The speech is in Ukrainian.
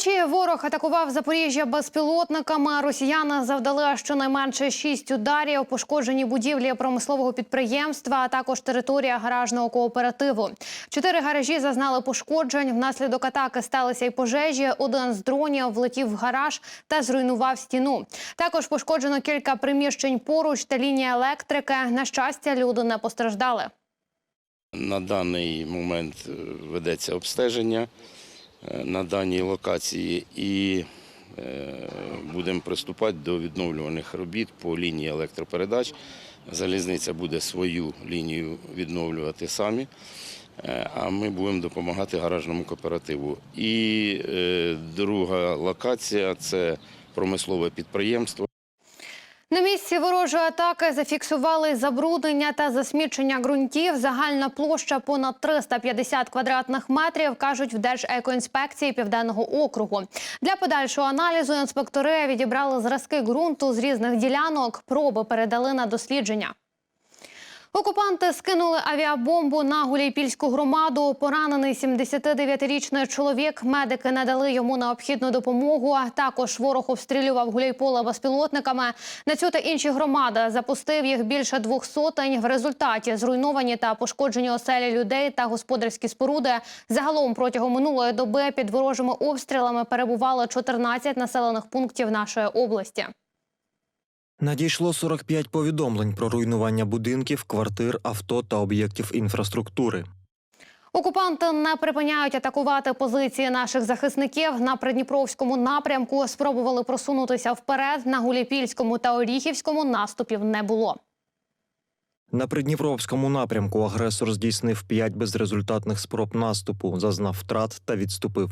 Вночі ворог атакував Запоріжжя безпілотниками. Росіяни завдали щонайменше шість ударів, пошкоджені будівлі промислового підприємства, а також територія гаражного кооперативу. Чотири гаражі зазнали пошкоджень. Внаслідок атаки сталися й пожежі. Один з дронів влетів в гараж та зруйнував стіну. Також пошкоджено кілька приміщень поруч та лінія електрики. На щастя, люди не постраждали. На даний момент е, ведеться обстеження на даній локації і е, будемо приступати до відновлюваних робіт по лінії електропередач. Залізниця буде свою лінію відновлювати самі, е, а ми будемо допомагати гаражному кооперативу. І е, друга локація це промислове підприємство. На місці ворожої атаки зафіксували забруднення та засмічення ґрунтів. Загальна площа понад 350 квадратних метрів, кажуть в Держекоінспекції Південного округу. Для подальшого аналізу інспектори відібрали зразки ґрунту з різних ділянок. Проби передали на дослідження. Окупанти скинули авіабомбу на Гуляйпільську громаду. Поранений 79-річний чоловік. Медики надали йому необхідну допомогу. Також ворог обстрілював Гуляйполе безпілотниками. На цю та інші громади запустив їх більше двох сотень. В результаті зруйновані та пошкоджені оселі людей та господарські споруди. Загалом протягом минулої доби під ворожими обстрілами перебували 14 населених пунктів нашої області. Надійшло 45 повідомлень про руйнування будинків, квартир, авто та об'єктів інфраструктури. Окупанти не припиняють атакувати позиції наших захисників на придніпровському напрямку. Спробували просунутися вперед. На Гуляйпільському та Оріхівському наступів не було. На Придніпровському напрямку агресор здійснив 5 безрезультатних спроб наступу, зазнав втрат та відступив.